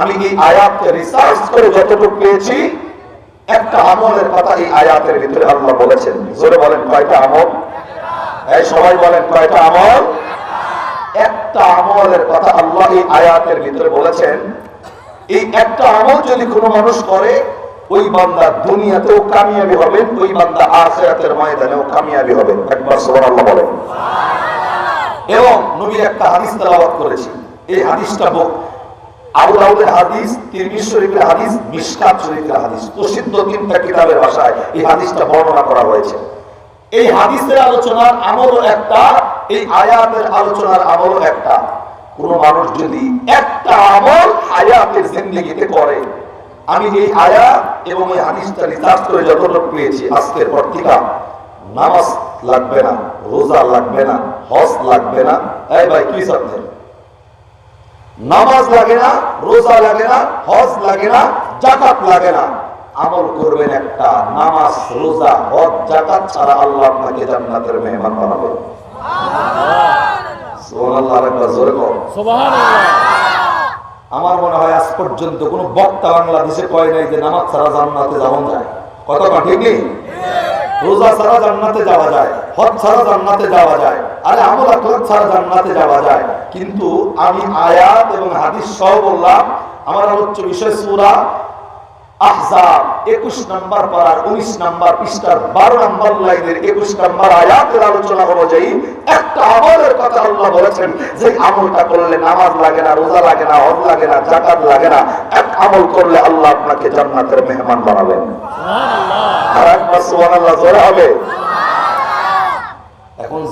আমি এই আয়াতকে রিসার্চ করে যতটুকু পেয়েছি একটা আমলের কথা এই আয়াতের ভিতরে আল্লাহ বলেছেন। জোরে বলেন কয়টা আমল? এই সবাই বলেন কয়টা আমল? একটা আমলের কথা আল্লাহ এই আয়াতের ভিতরে বলেছেন। এই একটা আমল যদি কোনো মানুষ করে ওই বান্দা দুনিয়াতেও কামিয়াবি হবেন ওই বান্দা আখিরাতের ময়দানেও কামিয়াবি হবেন একবার সুবহানাল্লাহ বলেন। এবং নবীর একটা হাদিস তেলাওয়াত করেছি এই হাদিসটা হাদিস হাদিস হাদিস। প্রসিদ্ধ হাদিসটা বর্ণনা করা হয়েছে। এই হাদিসের একটা করে, আমি এই আয়াত এবং এই হাদিসটা করে পেয়েছি, আজকের পর নামাজ লাগবে না, রোজা লাগবে না, হজ লাগবে না। এই ভাই, কি নামাজ লাগে না রোজা লাগে না হজ লাগে না জাকাত লাগে না। আমল করবেন একটা নামাজ রোজা হজ জাকাত ছাড়া আল্লাহ আপনাকে জান্নাতের মেহমান বানাবে। আমার মনে হয় আজ পর্যন্ত কোন বক্তা বাংলাদেশে কয় নাই যে নামাজ ছাড়া জান্নাতে যাওয়া যায়। কথা ঠিক নেই? রোজা ছাড়া জান্নাতে যাওয়া যায় হজ ছাড়া জান্নাতে যাওয়া যায়। আরে আমল আখলাক ছাড়া জান্নাতে যাওয়া যায় কিন্তু আমি আয়াত এবং হাদিস সহ বললাম আমার আলোচ্য বিষয় সূরা আহজাব 21 নাম্বার পারার 19 নাম্বার পৃষ্ঠার 12 নাম্বার লাইনের 21 নাম্বার আয়াতের আলোচনা অনুযায়ী একটা আমলের কথা আল্লাহ বলেছেন যে আমলটা করলে নামাজ লাগে না রোজা লাগে না হজ লাগে না যাকাত লাগে না এক আমল করলে আল্লাহ আপনাকে জান্নাতের মেহমান বানাবেন। আর একবার সুবহানাল্লাহ জোরে হবে।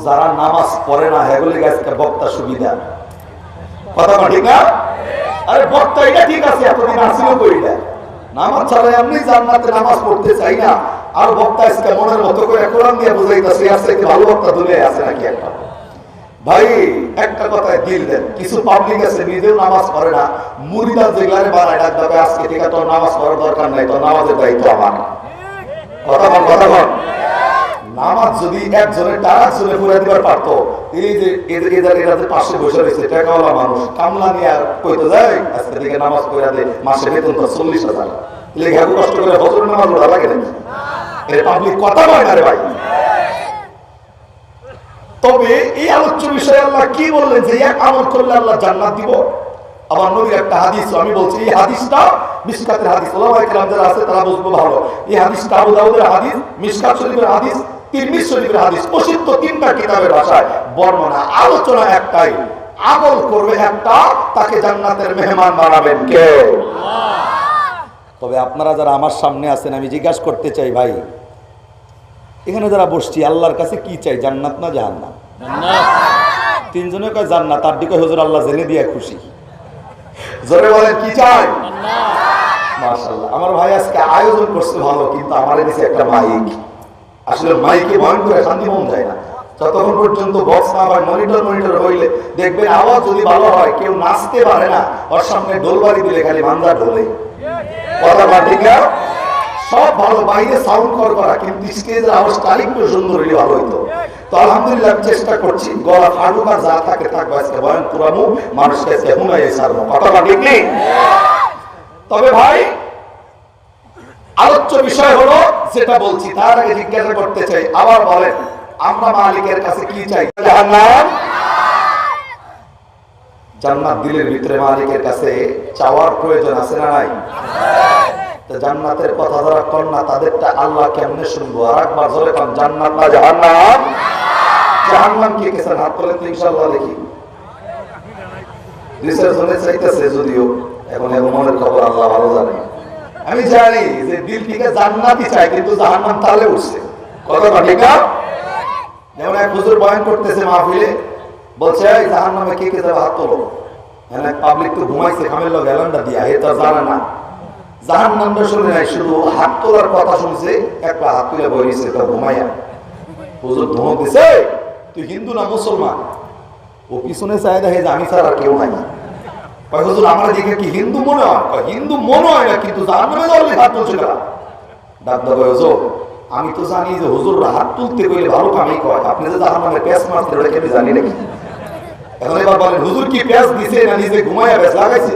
যারা নামাজ পড়ে না হেগুলি গাছকে বক্তা সুবিধা কথা ঠিক না? আরে বক্তা, এটা ঠিক আছে, এতদিন করি না। নামাজ ছাড়া এমনি জান্নাতে নামাজ পড়তে চাই না। আর বক্তা আজকে মনের মতো করে কোরআন দিয়ে বুঝাইতেছে আজকে কি ভালো বক্তা দুনিয়ায় আছে নাকি একটা? ভাই, একটা কথায় দিল দেন, কিছু পাবলিক আছে, নিজেও নামাজ পড়ে না। মুরিদার যেগুলারে বানায় ডাক আজকে ঠিক আছে তোর নামাজ পড়ার দরকার নাই, তোর নামাজের দায়িত্ব আমার। কথা বল কথা বল। নামাজ যদি একজনের টাকা একজনে পুরা দিবার পারতো, এই যে এদের এদের পাশে বসে রয়েছে, টাকাওয়ালা মানুষ, কামলা নিয়ে আর কইতে যায়, আজকে থেকে নামাজ পড়া দে, মাসে বেতন তো চল্লিশ হাজার। লেখা কষ্ট করে হজর নামাজ ওরা লাগে এর পাবলিক কথা বলে না রে ভাই। তবে এই আলোচ্য বিষয়ে আল্লাহ কি বললেন যে, এক আমল করলে আল্লাহ জান্নাত দিব? আবার নবীর একটা হাদিস, আমি বলছি, এই হাদিসটা মিসকাতের হাদিস ওলামা ইকরাম যারা আছে তারা বুঝব ভালো। এই হাদিসটা আবু দাউদের হাদিস, মিসকাত শরীফের হাদিস তিরমিজ শরীফের হাদিস প্রসিদ্ধ তিনটা কিতাবের ভাষায় বর্ণনা আলোচনা একটাই আমল করবে একটা তাকে জান্নাতের মেহমান বানাবেন কে? তবে আপনারা যারা আমার সামনে আছেন আমি জিজ্ঞাসা করতে চাই ভাই এখানে যারা বসছি আল্লাহর কাছে কি চাই জান্নাত না জাহান্নাম? তিনজনে কয় জান্নাত তার দিকে হুজুর আল্লাহ জেনে দিয়ে খুশি। জোরে বলেন কি চাই? মাশাআল্লাহ। আমার ভাই আজকে আয়োজন করছে ভালো কিন্তু আমার কাছে একটা মাইক। আসলে মাইকে ভয়ন করে শান্তি মন যায় না। যতক্ষণ পর্যন্ত বক্স না হয় মনিটর মনিটর হইলে দেখবেন আওয়াজ যদি ভালো হয়, কেউ নাচতে পারে না। ওর সামনে ডোলবাড়ি দিলে খালি মান্দা ঢোলে। কথা বল ঠিক না? সব ভালো, বাইরে সাউন্ড কর করা, কিন্তু স্টেজের আওয়াজটা আরেকটু সুন্দর হলে ভালো হইতো। তো আলহামদুলিল্লাহ চেষ্টা করছি, গলা ফাটুক আর যা থাকে থাকবে আজকে বয়ান পুরানো মানুষকে আজকে হুমাই সারবো কথা বল ঠিক নেই? তবে ভাই আলোচ্য বিষয় হলো যেটা বলছি, তার আগে জিজ্ঞাসা করতে চাই। আবার বলেন, আমরা মালিকের কাছে কি চাই? জান্নাত দিলের ভিতরে মালিকের কাছে চাওয়ার প্রয়োজন আছে না নাই? জান্নাতের কথা কন্যা তাদেরটা আল্লাহ কেমনে শুনব? আর একবার জোরে কন, জান্নাত না জাহান্নাম? জাহান্নাম কি কেছেন হাত তোলেন তো দেখি। রিসার্চ হলে চাইতেছে যদিও, এখন এখন মনের খবর আল্লাহ ভালো জানে। আমি জানি যে দিল থেকে জান্নাতই চাই কিন্তু জাহান্নাম তাহলে উঠছে। ঠিক না? যেমন এক হুজুর বয়ান করতেছে মাহফিলে, বলছে, এই জাহান্নামে কে কে যাবে হাত তোলো? পাবলিক তো ঘুমাইছে খামের লোক এলানটা দিয়া হে তো জানে না। জাহান নামটা শুনে নাই, শুধু হাত তোলার কথা শুনছে একটা হাত তুলে বইছে তো ঘুমাইয়া হুজুর ধমক দিছে তুই হিন্দু না মুসলমান? ও পিছনে চাই দেখে যে আমি ছাড়া কেউ নাই। কয়, হুজুর, আমার দেখে কি হিন্দু মনে হয়? হিন্দু মনে হয় না, কিন্তু জাহান নামে যাওয়ার হাত তুলছে না ডাক্তার কয়, হুজুর, আমি তো জানি যে হুজুর হাত তুলতে গেলে ভালো কামই কয় আপনি যে জাহান নামে প্যাস মারতে ওটা জানি নাকি? এখন এবার বলেন, হুজুর কি প্যাস দিছে না নিজে ঘুমাইয়া প্যাস লাগাইছে?